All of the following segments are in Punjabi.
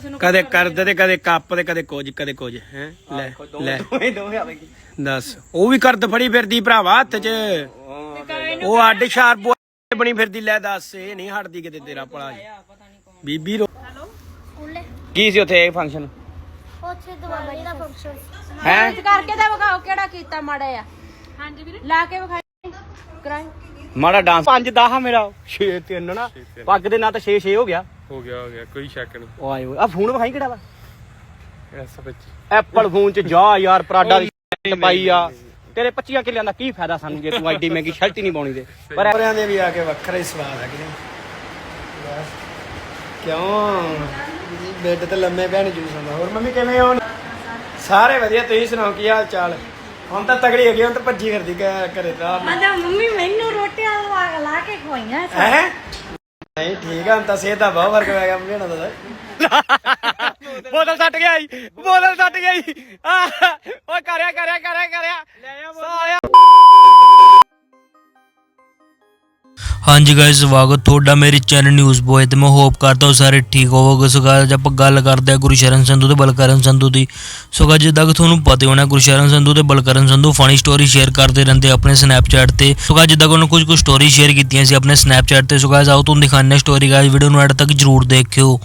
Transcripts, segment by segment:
ਕਿਸੇ ਨੂੰ ਕਦੇ ਕਰਦ ਤੇ ਕਦੇ ਕੱਪ ਤੇ ਕਦੇ ਕੁਝ ਕਦੇ ਕੁਝ ਹੈ? ਲੈ ਲੈ। ਦੋਵੇਂ ਦੋਵੇਂ ਆਵੇਗੀ ਦੱਸ ਉਹ ਵੀ ਕਰਦ ਫੜੀ ਫਿਰਦੀ ਭਰਾਵਾ ਹੱਥ 'ਚ। ਉਹ ਅੱਡ ਸ਼ਾਰਪ ਬਣੀ ਫਿਰਦੀ ਲੈ ਦੱਸ ਇਹ ਨਹੀਂ ਹਟਦੀ ਕਿਤੇ ਤੇਰਾ ਜੀ। ਬੀਬੀ ਰੋ ਕੀ ਸੀ ਉੱਥੇ ਫੰਕਸ਼ਨ ਉੱਥੇ ਦਵਾਈ ਦਾ ਫੰਕਸ਼ਨ ਹੈ? ਕਰਕੇ ਤਾਂ ਵਿਖਾਓ ਕਿਹੜਾ ਕੀਤਾ ਮਾੜਾ ਆ ਹਾਂਜੀ ਵੀਰੇ। ਲਾ ਕੇ ਵਿਖਾਈ ਕਰਾਈ। ਮਾੜਾ ਡਾਂਸ 5 10 ਮੇਰਾ। 6 3 ਨਾ। ਪੱਗ ਦੇ ਨਾਂ ਤਾਂ 6 6 ਹੋ ਗਿਆ। ਹੋ ਗਿਆ ਹੋ ਗਿਆ ਕੋਈ ਸ਼ੱਕ ਨਹੀਂ। ਓ ਆਏ ਆ ਫੋਨ ਵਿਖਾਈ ਕਿਹੜਾ ਵਾ? ਐਸ ਵਿੱਚ ਐਪਲ ਫੋਨ ਚ ਜਾ ਯਾਰ ਪਰਾਡਾ ਦੀ ਸ਼ਰਟ ਪਾਈ ਆ। ਤੇਰੇ 25 ਕਿੱਲਿਆਂ ਦਾ ਕੀ ਫਾਇਦਾ ਸਾਨੂੰ ਜੇ ਤੂੰ ਐਡੀ ਮਹਿੰਗੀ ਸ਼ਰਟ ਹੀ ਨਹੀਂ ਪਾਉਣੀ ਤੇ? ਪਰ ਪਰਿਆਂ ਦੇ ਵੀ ਆ ਕੇ ਵੱਖਰਾ ਹੀ ਸਵਾਦ ਹੈ ਕਿ ਨਹੀਂ ਕਿਉਂ? ਬੈੱਡ ਤੇ ਲੰਮੇ ਪੈਣ ਜੂਸ ਹੁੰਦਾ। ਹੋਰ ਮੰਮੀ ਕਿਵੇਂ ਹੋ? ਸਾਰੇ ਵਧੀਆ ਤੁਸੀਂ ਸੁਣਾਓ ਕੀ ਹਾਲ ਚਾਲ? ਹੁਣ ਤਾਂ ਤਗੜੀ ਹੈਗੀ ਹੁਣ ਤਾਂ ਭੱਜੀ ਫਿਰਦੀ ਘ- ਘਰੇ ਤਾਂ। ਮੰਮੀ ਮੈਨੂੰ ਰੋਟੀਆਂ ਲਵਾ ਲਾ ਕੇ ਖਵਾਈਆਂ ਹੈ? ਨਹੀਂ ਠੀਕ ਆ ਹੁਣ ਤਾਂ ਸਿਹਤ ਦਾ ਬਹੁਤ ਫ਼ਰਕ ਪੈ ਗਿਆ ਮੰਮੀ ਹੁਣਾਂ ਦਾ ਬੋਤਲ ਸੱਟ ਗਿਆ ਈ ਬੋਤਲ ਸੱਟ ਗਿਆ ਈ ਆਹ, ਓਏ ਕਰਿਆ ਕਰਿਆ ਕਰਿਆ ਕਰਿਆ। ਸਾਇਆ ਹਾਂਜੀ ਗਾਇਸ ਸਵਾਗਤ ਤੁਹਾਡਾ ਮੇਰੇ ਚੈਨਲ ਨਿਊਜ਼ ਬੋਏ ਤੇ। ਮੈਂ ਹੋਪ ਕਰਦਾ ਹਾਂ ਸਾਰੇ ਠੀਕ ਹੋਵੋਗੇ। ਸੋ guys, ਆਪਾਂ ਗੱਲ ਕਰਦੇ ਹਾਂ ਗੁਰਸ਼ਰਨ ਸੰਧੂ ਤੇ ਬਲਕਰਨ ਸੰਧੂ ਦੀ। ਸੋ guys, ਜਿੱਦਾਂ ਕਿ ਤੁਹਾਨੂੰ ਪਤਾ ਹੀ ਹੋਣਾ ਗੁਰਸ਼ਰਨ ਸੰਧੂ ਤੇ Balkaran Sandhu funny story share ਕਰਦੇ ਰਹਿੰਦੇ ਆਪਣੇ ਸਨੈਪਚੈਟ ਤੇ। ਸੋ guys, ਜਿੱਦਾਂ ਕਿ ਉਹਨਾਂ ਕੁਝ ਕੁ ਸਟੋਰੀ ਸ਼ੇਅਰ ਕੀਤੀਆਂ ਸੀ ਆਪਣੇ ਸਨੈਪਚੈਟ ਤੇ। ਸੋ guys, ਆਓ ਤੁਹਾਨੂੰ ਦਿਖਾਉਂਦੇ ਹਾਂ ਸਟੋਰੀ ਗਾਇਸ ਵੀਡੀਓ ਨੂੰ ਐਡ ਤੱਕ ਜਰੂਰ ਦੇਖਿਓ।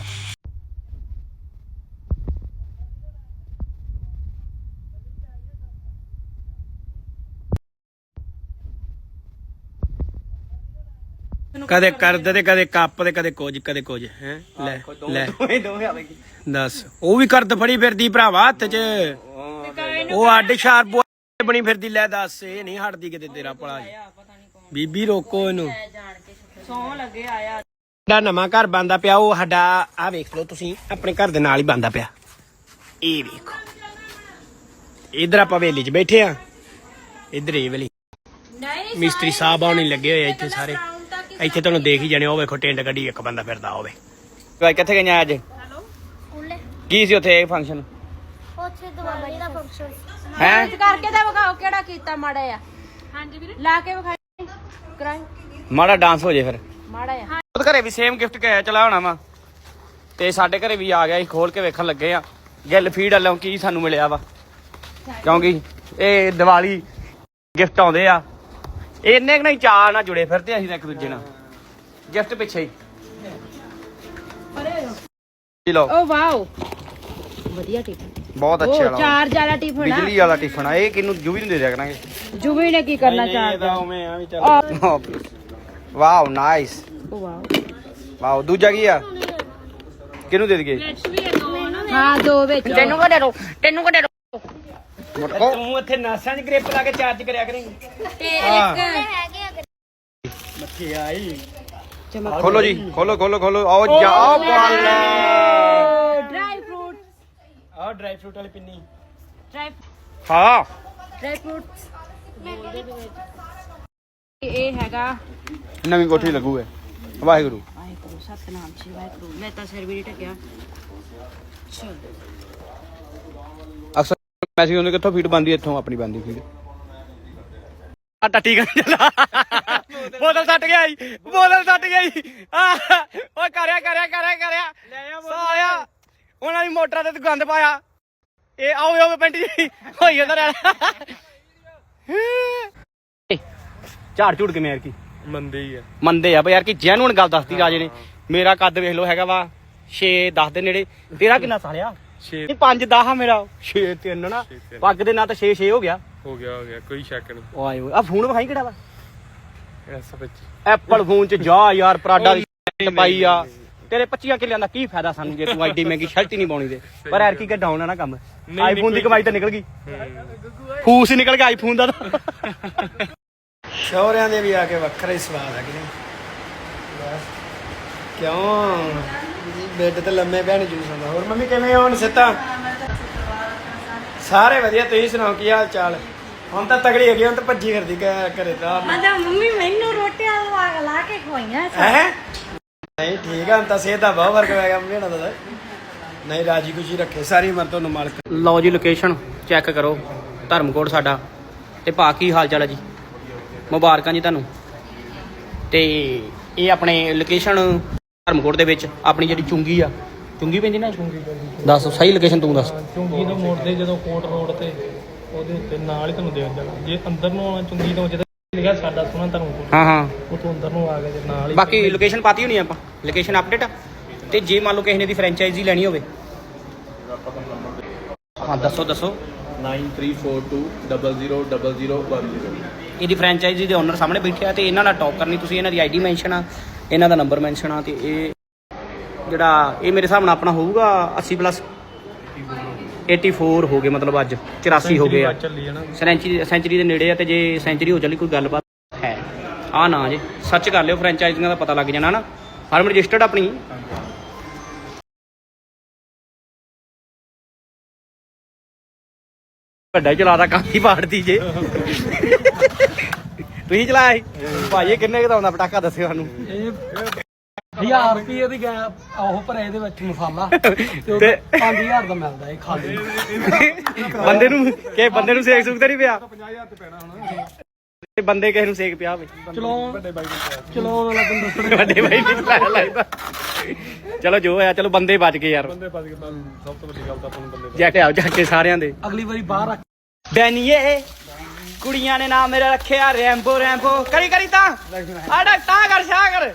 ਕਦੇ ਕਰਦ ਤੇ ਕਦੇ ਕੱਪ ਤੇ ਕਦੇ ਕੁਝ ਕਦੇ ਕੁਝ ਹੈ? ਲੈ ਲੈ। ਦੋਵੇਂ ਦੋਵੇਂ ਆਵੇਗੀ। ਦੱਸ ਉਹ ਵੀ ਕਰਦ ਫੜੀ ਫਿਰਦੀ ਭਰਾਵਾ ਹੱਥ 'ਚ। ਉਹ ਅੱਡ ਸ਼ਾਰਪ ਬਣੀ ਫਿਰਦੀ ਲੈ ਦੱਸ ਇਹ ਨਹੀਂ ਹਟਦੀ ਕਿਤੇ ਤੇਰਾ ਭਲਾ ਬੀਬੀ ਰੋਕੋ ਇਹਨੂੰ। ਸੌਂ ਲੱਗੇ ਆਇਆ। ਸਾਡਾ ਨਵਾਂ ਘਰ ਬੰਦਾ ਪਿਆ ਉਹ ਸਾਡਾ ਆ ਵੇਖ ਲਓ ਤੁਸੀਂ ਆਪਣੇ ਘਰ ਦੇ ਨਾਲ ਹੀ ਬੰਦਾ ਪਿਆ। ਇਹ ਵੇਖੋ। ਇਧਰ ਆਪਾਂ ਵੇਲੀ 'ਚ ਬੈਠੇ ਆ। ਇਧਰ ਇਹ ਵੇਲੀ ਮਿਸਤਰੀ ਸਾਹਿਬ ਆਉਣ ਲੱਗੇ ਹੋਏ ਆ ਇੱਥੇ ਸਾਰੇ। ਇੱਥੇ ਤੁਹਾਨੂੰ ਦੇਖ ਹੀ ਜਾਣੇ ਉਹ ਵੇਖੋ ਟੈਂਟ ਗੱਡੀ ਇੱਕ ਬੰਦਾ ਫਿਰਦਾ ਹੋਵੇ। ਭਾਈ ਕਿੱਥੇ ਗਈਆਂ ਅੱਜ? ਸਕੂਲੇ। ਕੀ ਸੀ ਉੱਥੇ ਫੰਕਸ਼ਨ ਉੱਥੇ ਦਵਾਈ ਦਾ ਫੰਕਸ਼ਨ ਹੈ? ਕਰਕੇ ਤਾਂ ਵਿਖਾਓ ਕਿਹੜਾ ਕੀਤਾ ਮਾੜਾ ਆ ਹਾਂਜੀ ਵੀਰੇ। ਲਾ ਕੇ ਵਿਖਾਈ ਕਰਾਈ। ਮਾੜਾ ਡਾਂਸ ਹੋ ਜੇ ਫਿਰ। ਮਾੜਾ ਆ ਉਹ ਘਰੇ ਵੀ ਸੇਮ ਗਿਫਟ ਕਿਹਾ ਚਲਾ ਹੋਣਾ ਵਾ। ਤੇ ਸਾਡੇ ਘਰੇ ਵੀ ਆ ਗਿਆ ਸੀ ਖੋਲ ਕੇ ਵੇਖਣ ਲੱਗੇ ਆ। ਗਿੱਲ ਫੀਡ ਵਾਲੋਂ ਕੀ ਸਾਨੂੰ ਮਿਲਿਆ ਵਾ। ਕਿਉਂਕਿ ਇਹ ਦੀਵਾਲੀ ਗਿਫਟ ਆਉਂਦੇ ਆ। ਇਹ ਇੰਨੇ ਕੁ ਨਹੀਂ ਚਾਹ ਨਾਲ ਜੁੜੇ ਫਿਰਦੇ ਅਸੀਂ ਤਾਂ ਇੱਕ ਦੂਜੇ ਨਾਲ। ਗਿਫਟ ਪਿੱਛੇ ਹੀ। ਜੀ ਲਓ। Oh wow. ਵਧੀਆ ਟਿਫਨ। ਬਹੁਤ ਅੱਛੇ ਵਾਲਾ ਵਾ। ਚਾਰ ਜ਼ਿਆਦਾ ਟਿਫਨ ਆ। ਬਿਜਲੀ ਵਾਲਾ ਟਿਫਨ ਆ। ਇਹ ਕਿਨੂੰ ਜੂਵੀ ਨੂੰ ਦੇ ਦਿਆ ਕਰਾਂਗੇ। ਜੁਬੀ ਨੇ ਕੀ ਕਰਨਾ ਚਾਰ ਦਾ? ਉਵੇਂ ਆ ਵੀ ਚੱਲ। Wow nice oh wow. Wow ਦੂਜਾ ਕੀ ਆ? ਕਿਹਨੂੰ ਦੇ ਦਈਏ? ਹਾਂ ਦੋ ਵਿੱਚ। ਤੈਨੂੰ ਕੋ ਦੇ ਦੋ? ਤੈਨੂੰ ਕੋ ਦੇ ਦੋ? ਤੂੰ ਇੱਥੇ ਨਾਸਾਂ 'ਚ ਗ੍ਰਿਪ ਲਾ ਕੇ ਚਾਰਜ ਕਰਿਆ ਕਰੇਂਗੀ। ਤੇ ਇੱਕ ਹੈਗੇ ਆ ਮੱਥੇ ਆਈ। ਖੋਲੋ ਜੀ ਖੋਲੋ ਖੋਲੋ ਖੋਲੋ। ਆਓ ਜਾਓ ਪਾਲ ਡਰਾਈ ਫਰੂਟ। ਆਹ ਡਰਾਈ ਫਰੂਟ ਵਾਲੀ ਪਿੰਨੀ। ਡਰਾਈ ਹਾਂ। Dry fruit. ਇਹ ਹੈਗਾ। ਨਵੀਂ ਕੋਠੀ ਲੱਗੂ ਹੈ ਵਾਹਿਗੁਰੂ। ਵਾਹਿਗੁਰੂ ਸਤਨਾਮ ਸ਼੍ਰੀ ਵਾਹਿਗੁਰੂ। ਮੈਂ ਤਾਂ ਸਿਰ ਵੀ ਨਹੀਂ ਮੈਸੇਜ ਹੁੰਦੇ ਕਿੱਥੋਂ ਫੀਡ ਬੰਦੀ ਇੱਥੋਂ ਆਪਣੀ ਬੰਦੀ ਫੀਡ ਆ ਟੱਟੀ ਕਰ ਚੱਲਾ ਬੋਤਲ ਸੱਟ ਗਿਆ ਈ ਬੋਤਲ ਸੱਟ ਗਿਆ ਆਹ, ਓਏ ਕਰਿਆ ਕਰਿਆ ਕਰਿਆ ਕਰਿਆ। ਸਾਇਆ ਉਹਨਾਂ ਦੀ ਮੋਟਰਾਂ ਤੇ ਤੂੰ ਗੰਦ ਪਾਇਆ। ਇਹ ਆਓ ਆਓ ਪੈਂਟੀ ਜੀ। ਹੋਈ ਰਹਿਣਾ ਝਾੜ ਝੂੜ ਕੇ ਮੇਰ ਕੀ? ਮੰਦੇ ਹੀ ਆ। ਮੰਨਦੇ ਆ ਬਈ ਯਾਰ ਕਿ ਜੈਨੂਨ ਗੱਲ ਦੱਸਦੀ ਰਾਜੇ ਨੇ। ਮੇਰਾ ਕੱਦ ਵੇਖ ਲਓ ਹੈਗਾ ਵਾ 6 10 ਦੇ ਨੇੜੇ। ਤੇਰਾ ਕਿੰਨਾ ਸਾਲਿਆ? 6 ਇਹ 5 10 ਆ ਮੇਰਾ। 6 3 ਨਾ। ਛੇ ਤਿੰਨ। ਪੱਗ ਦੇ ਨਾਂ ਤਾਂ 6 6 ਹੋ ਗਿਆ। ਹੋ ਗਿਆ ਹੋ ਗਿਆ। ਕੋਈ ਸ਼ੱਕ ਨਹੀਂ। ਓ ਆਏ ਆ ਫੋਨ ਵਿਖਾਈ ਕਿਹੜਾ ਵਾ? ਐਸ ਵਿੱਚ। ਐਪਲ ਫੋਨ ਚ ਜਾ ਯਾਰ ਪਰਾਡਾ ਦੀ ਸ਼ਰਟ ਪਾਈ ਆ। ਤੇਰੇ 25 ਕਿੱਲਿਆਂ ਦਾ ਕੀ ਫਾਇਦਾ ਸਾਨੂੰ ਜੇ ਤੂੰ ਐਡੀ ਮਹਿੰਗੀ ਸ਼ਰਟ ਹੀ ਨਹੀਂ ਪਾਉਣੀ ਤੇ? ਪਰ ਯਾਰ ਕੀ ਕਿ ਡਾਊਨ ਆ ਨਾ ਕੰਮ। ਨਹੀਂ, ਆਈਫੋਨ ਦੀ ਕੋਈ- ਕਮਾਈ ਤਾਂ ਨਿਕਲ ਗਈ। ਫੂਸ ਹੀ ਨਿਕਲ ਗਿਆ ਆਈਫੋਨ ਦਾ ਤਾਂ। ਸ਼ੌਰਿਆਂ ਦੇ ਵੀ ਆ ਕੇ ਵੱਖਰਾ ਹੀ ਸਵਾਦ ਹੈ ਕਿ ਨਹੀਂ ਕਿਉਂ? ਬੈੱਡ ਤੇ ਲੰਮੇ ਪੈਣ ਜੂਸ ਹੁੰਦਾ। ਹੋਰ ਮੰਮੀ ਕਿਵੇਂ ਹੋ? ਹੁਣ ਸਿੱਤਾ ਸਾਰੇ ਵਧੀਆ ਤੁਸੀਂ ਸੁਣਾਓ ਕੀ ਹਾਲ ਚਾਲ? ਹੁਣ ਤਾਂ ਤਗੜੀ ਹੈਗੀ ਹੁਣ ਤਾਂ ਭੱਜੀ ਫਿਰਦੀ ਘਰੇ ਤਾਂ ਆਂਦਾ ਮੰਮੀ ਮੈਨੂੰ ਰੋਟੀਆਂ ਲਵਾ ਲਾ ਕੇ ਖਵਾਈਆਂ ਹੈ? ਨਹੀਂ ਠੀਕ ਆ ਹੁਣ ਤਾਂ ਸਿਹਤ ਦਾ ਬਹੁਤ ਫ਼ਰਕ ਪੈ ਗਿਆ ਮੰਮੀ ਹੁਣਾਂ ਦਾ ਤਾਂ। ਨਹੀਂ ਰਾਜੀ ਖੁਸ਼ੀ ਰੱਖੇ ਸਾਰੀ ਉਮਰ ਤੁਹਾਨੂੰ ਮਾਲਕ। ਲਓ ਜੀ ਲੋਕੇਸ਼ਨ ਚੈੱਕ ਕਰੋ ਧਰਮਕੋਟ ਸਾਡਾ। ਤੇ ਭਾ ਕੀ ਹਾਲ ਚਾਲ ਹੈ ਜੀ? ਮੁਬਾਰਕਾਂ ਜੀ ਤੁਹਾਨੂੰ। ਤੇ ਇਹ ਆਪਣੇ ਲੋਕੇਸ਼ਨ ਧਰਮਕੋਟ ਦੇ ਵਿੱਚ ਆਪਣੀ ਜਿਹੜੀ ਚੁੰਗੀ ਆ ਚੁੰਗੀ ਪੈਂਦੀ ਨਾ? ਦੱਸ ਸਹੀ ਲੋਕੇਸ਼ਨ ਤੂੰ ਦੱਸ। ਚੁੰਗੀ ਤੋਂ ਮੋੜਦੇ ਜਦੋਂ ਕੋਟ ਰੋਡ ਤੇ ਉਹਦੇ ਉੱਤੇ ਨਾਲ ਹੀ ਤੁਹਾਨੂੰ ਦੇਖ ਜਾਣਾ। ਜੇ ਅੰਦਰ ਨੂੰ ਆਉਣਾ ਚੁੰਗੀ ਤੋਂ ਜਿੱਥੇ ਲਿਖਿਆ ਸਾਡਾ ਸੋਹਣਾ ਧਰਮਕੋਟ। ਹਾਂ ਹਾਂ। ਉਤੋਂ ਅੰਦਰ ਨੂੰ ਆ ਕੇ ਤੇ ਨਾਲ ਹੀ ਬਾਕੀ ਲੋਕੇਸ਼ਨ ਪਾਤੀ ਹੋਣੀ ਆਪਾਂ? ਲੋਕੇਸ਼ਨ ਅਪਡੇਟ ਆ? ਤੇ ਜੇ ਮੰਨ ਲਓ ਕਿਸੇ ਨੇ ਦੀ ਫਰੈਂਚਾਈਜ਼ੀ ਲੈਣੀ ਹੋਵੇ। ਹਾਂ ਦੱਸੋ ਦੱਸੋ। 9342000010 ਇਹਦੀ ਫਰੈਂਚਾਈਜ਼ੀ ਦੇ ਓਨਰ ਸਾਹਮਣੇ ਬੈਠੇ ਆ ਤੇ ਇਹਨਾਂ ਨਾਲ ਟਾਕ ਕਰਨੀ ਤੁਸੀਂ ਇਹਨਾਂ ਦੀ ਆਈਡੀ ਮੈਂਸ਼ਨ ਆ ਇਹਨਾਂ ਦਾ ਨੰਬਰ ਮੈਂਸ਼ਨ ਆ ਤੇ ਇਹ ਜਿਹੜਾ ਇਹ ਮੇਰੇ ਹਿਸਾਬ ਨਾਲ ਆਪਣਾ ਹੋਊਗਾ 80 ਪਲੱਸ 84 ਹੋ ਗਏ ਮਤਲਬ ਅੱਜ 84 ਹੋ ਗਏ ਆ। ਸੈਂਚਰੀ ਸੈਂਚਰੀ ਦੇ ਨੇੜੇ ਆ ਤੇ ਜੇ ਸੈਂਚਰੀ ਹੋ ਚੱਲੀ ਕੋਈ ਗੱਲਬਾਤ ਹੈ। ਆ ਨਾ ਜੇ ਸਰਚ ਕਰ ਲਿਓ ਫਰੈਂਚਾਈਜ਼ੀਆਂ ਦਾ ਪਤਾ ਲੱਗ ਜਾਣਾ ਨਾ। ਫਾਰਮ ਰਜਿਸਟਰਡ ਆਪਣੀ। ਵੱਡਾ ਚਲਾਦਾ ਕਾਫੀ ਪਾੜਦੀ ਜੇ। ਤੁਸੀਂ ਚਲਾਇਆ ਸੀ ਭਾਜੀ ਕਿੰਨੇ ਕੁ ਦਾ ਆਉਂਦਾ ਪਟਾਕਾ ਦੱਸਿਓ ਸਾਨੂੰ? ਇਹ 1000 ਰੁਪਏ ਦੀ ਗਿਆ ਉਹ ਭਰੇ ਇਹਦੇ ਵਿੱਚ ਮਸਾਲਾ ਤੇ ਤੇ 5000 ਦਾ ਮਿਲਦਾ ਇਹ ਖਾਲੀ। ਬੰਦੇ ਨੂੰ ਕਿ ਬੰਦੇ ਨੂੰ ਸੇਕ ਸੁਕ ਤਾਂ ਨਹੀਂ ਪਿਆ? 50000 ਤੇ ਪੈਣਾ ਹੁਣ ਤੇ ਬੰਦੇ ਕਿਸੇ ਨੂੰ ਸੇਕ ਪਿਆ ਹੋਵੇ। ਚਲਾਉਣ ਚਲਾਉਣ ਵਾਲਾ ਬੰਦਾ ਥੋੜ੍ਹਾ ਵੱਡੇ ਭਾਈ ਨੇ ਚਲਾਇਆ ਲੱਗਦਾ। ਚਲੋ ਜੋ ਹੋਇਆ ਚਲੋ ਬੰਦੇ ਬਚ ਗਏ ਯਾਰ। ਬੰਦੇ ਸਭ ਤੋਂ ਵੱਡੀ ਗੱਲ ਤਾਂ ਆਪਾਂ ਨੂੰ ਬੰਦੇ ਜੱਟ ਆਓ ਜੱਟ ਸਾਰਿਆਂ ਦੇ। ਅਗਲੀ ਵਾਰੀ ਬਾਹਰ ਰੱਖ ਬੈਨੀਏ। ਕੁੜੀਆਂ ਨੇ ਨਾਮ ਮੇਰਾ ਰੱਖਿਆ, ਰੈਂਬੋ ਰੈਂਬੋ। ਕਰੀ ਕਰੀ ਤਾਂ। ਆੜਾ ਤਾਂ ਕਰ ਸ਼ਾ ਕਰ।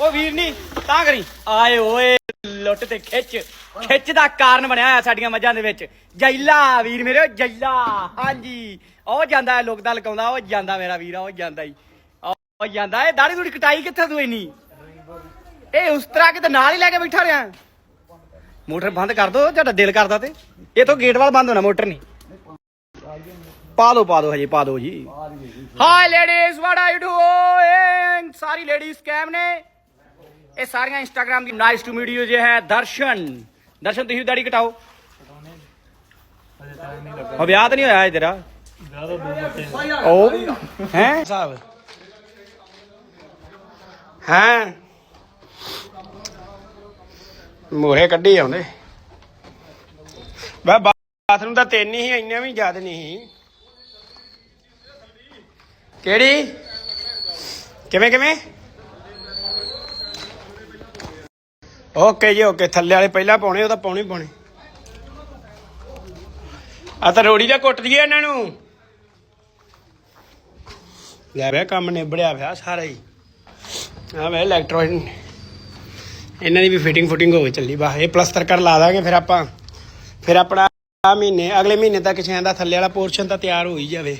ਉਹ ਵੀਰ ਨਹੀਂ ਤਾਂ ਕਰੀ। ਆਏ ਓਏ, ਲੁੱਟ ਤੇ ਖਿੱਚ। ਖਿੱਚ ਦਾ ਕਾਰਨ ਬਣਿਆ ਹੋਇਆ ਸਾਡੀਆਂ ਮੱਝਾਂ ਦੇ ਵਿੱਚ। ਜੈਲਾ, ਵੀਰ ਮੇਰੇ, ਜੈਲਾ। ਹਾਂਜੀ। ਉਹ ਜਾਂਦਾ ਲੋਕ ਦਾ ਲਕਾਉਂਦਾ। ਉਹ ਜਾਂਦਾ ਮੇਰਾ ਵੀਰ, ਉਹ ਜਾਂਦਾ ਹੀ। ਉਹ ਜਾਂਦਾ ਇਹ ਦਾੜੀ ਦੂੜੀ ਕਟਾਈ ਕਿੱਥੇ ਤੂੰ ਇੰਨੀ? ਇਹ ਉਸ ਤਰ੍ਹਾਂ ਕਿਤੇ ਨਾਲ ਹੀ ਲੈ ਕੇ ਬੈਠਾ ਰਿਹਾ। ਮੋਟਰ ਬੰਦ ਕਰ ਦੋ, ਤੁਹਾਡਾ ਦਿਲ ਕਰਦਾ ਤੇ। ਇਹ ਤੋਂ ਗੇਟ ਵਾਲ ਬੰਦ ਹੋਣਾ, ਮੋਟਰ ਨਹੀਂ। ਪਾ ਦੋ ਪਾ ਦੋ ਹਜੇ ਪਾ ਦੋ ਜੀ। Hi ladies what are you doing sorry ladies ਕੈਮ ਨੇ। ਇਹ ਸਾਰੀਆਂ ਇੰਸਟਾਗ੍ਰam ਦੀ ਨਾਈਸ ਟੂ ਯੂ ਜੇ ਹੈ ਦਰਸ਼ਨ। ਦਰਸ਼ਨ ਤੁਸੀਂ ਵੀ ਦਾੜੀ ਕਟਾਓ। ਉਹ ਵਿਆਹ ਤਾਂ ਨਹੀਂ ਹੋਇਆ ਇਹ ਤੇਰਾ? ਉਹ? ਹੈ? ਸਾਹਿਬ। ਹੈ? ਮੋਰੇ ਕੱਢੀ ਆਉਂਦੇ। ਬਾ ਬਾਥਰੂਮ ਤਾਂ ਤਿੰਨ ਹੀ ਇੰਨੇ ਵੀ ਜ਼ਿਆਦਾ ਨਹੀਂ। ਸੀ ਕਿਹੜੀ? ਕਿਵੇਂ ਕਿਵੇਂ? ਓਕੇ ਜੀ ਓਕੇ ਥੱਲੇ ਵਾਲੇ ਪਹਿਲਾਂ ਪਾਉਣੇ, ਉਹ ਤਾਂ ਪਾਉਣੇ ਪਾਉਣੇ। ਆ ਤਾਂ ਰੋੜੀ ਦਾ ਕੁੱਟ ਦਈਏ ਇਹਨਾਂ ਨੂੰ। ਲੈ ਵੇ, ਕੰਮ ਨਿਬੜਿਆ ਪਿਆ ਸਾਰਾ ਹੀ। ਆ ਵੇ ਇਲੈਕਟ੍ਰੋਨ ਇਹਨਾਂ ਦੀ ਵੀ ਫਿਟਿੰਗ ਫੁਟਿੰਗ ਹੋ ਗਈ, ਚੱਲੀ ਬਾ ਇਹ ਪਲਸਤਰ ਕਰ ਲਾ ਦਾਂਗੇ ਫਿਰ ਆਪਾਂ। ਫਿਰ ਆਪਣਾ ਆ ਮਹੀਨੇ, ਅਗਲੇ ਮਹੀਨੇ ਤੱਕ ਸ਼ਾਇਦ ਦਾ ਥੱਲੇ ਵਾਲਾ ਪੋਰਸ਼ਨ ਤਾਂ ਤਿਆਰ ਹੋ ਹੀ ਜਾਵੇ।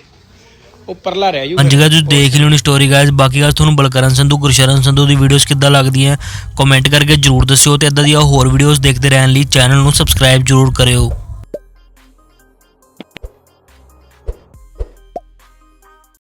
ਉੱਪਰਲਾ ਰਹਿ ਜੂ ਹਾਂਜੀ guys, ਤੁਸੀਂ ਦੇਖ ਲਿਓ ਨੀ ਸਟੋਰੀ ਗਾਇਸ ਬਾਕੀ ਗੱਲ ਤੁਹਾਨੂੰ ਬਲਕਰਨ ਸੰਧੂ, ਗੁਰਸ਼ਰਨ ਸੰਧੂ ਦੀ ਵੀਡੀਓਜ਼ ਕਿੱਦਾਂ ਲੱਗਦੀਆਂ ਕਮੈਂਟ ਕਰਕੇ ਜਰੂਰ ਦੱਸਿਓ ਤੇ ਇਦਾਂ ਦੀਆਂ ਹੋਰ ਵੀਡੀਓਜ਼ ਦੇਖਦੇ ਰਹਿਣ ਲਈ ਚੈਨਲ ਨੂੰ ਸਬਸਕ੍ਰਾਈਬ ਜਰੂਰ ਕਰਿਓ।